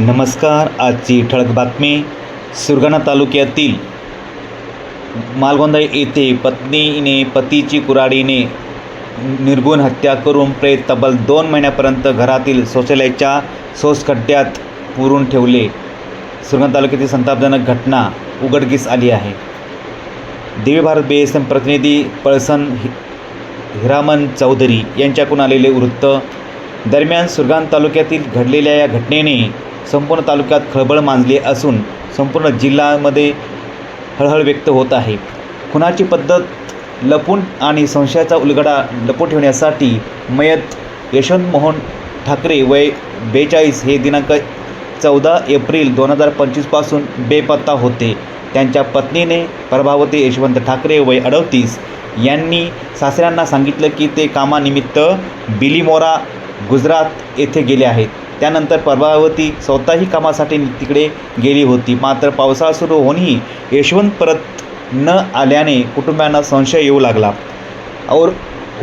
नमस्कार आजची ठळक बातमी सुरगाणा तालुक्यातील मालगोंदा येथे पत्नीने पतीची कुऱ्हाडीने निर्गुण हत्या करून प्रेत तब्बल दोन महिन्यापर्यंत घरातील शौचालयाच्या सोसखड्ड्यात पुरून ठेवले. सुरगाणा तालुक्यातील संतापजनक घटना उघडकीस आली आहे. दिव्य भारत बी एस एम प्रतिनिधी पळसन हिरामन चौधरी यांच्याकडून आलेले वृत्त. दरम्यान सुरगाण तालुक्यातील घडलेल्या या घटनेने संपूर्ण तालुक्यात खळबळ मांजली असून संपूर्ण जिल्ह्यामध्ये हळहळ व्यक्त होत आहे. खुनाची पद्धत लपून आणि संशयाचा उलगडा लपून ठेवण्यासाठी मयत यशवंत मोहन ठाकरे वय बेचाळीस हे दिनांक चौदा एप्रिल दोन हजार पंचवीसपासून बेपत्ता होते. त्यांच्या पत्नीने प्रभावती यशवंत ठाकरे वय अडतीस यांनी सासऱ्यांना सांगितलं की ते कामानिमित्त बिलीमोरा गुजरात येथे गेले आहेत. त्यानंतर प्रभावती स्वतःही कामासाठी तिकडे गेली होती. मात्र पावसाळा सुरू होऊनही यशवंत परत न आल्याने कुटुंबियांना संशय येऊ लागला. और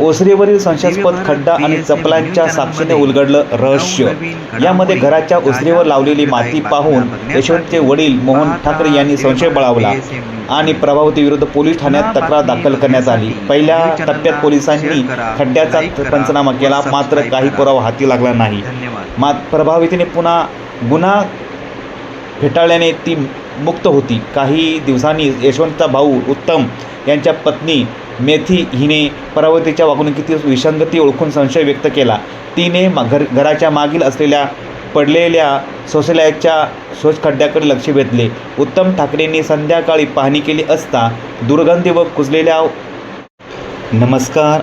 ओसरीवरील संशयास्पद खड्डा आणि चपलांच्या साक्षीने उलगडलं रहस्य. यामध्ये घराच्या ओसरीवर लावलेली माती पाहून यशवंतचे वडील मोहन ठाकरे यांनी संशय बळावला आणि प्रभावती विरुद्ध पोलीस ठाण्यात तक्रार दाखल करण्यात आली. पहिल्या टप्प्यात पोलिसांनी खड्ड्याचा पंचनामा केला मात्र काही पुरावा हाती लागला नाही. मा प्रभावितीने पुन्हा गुन्हा फेटाळल्याने ती मुक्त होती. काही दिवसांनी यशवंतचा भाऊ उत्तम यांच्या पत्नी मेथी हिने परावतीच्या वागणुकीतील विसंगती ओळखून संशय व्यक्त केला. तिने घर घराच्या मागील असलेल्या पडलेल्या शौचालयाच्या शोषखड्ड्याकडे लक्ष वेधले. उत्तम ठाकरेंनी संध्याकाळी पाहणी केली असता दुर्गंधी व कुजलेल्या नमस्कार.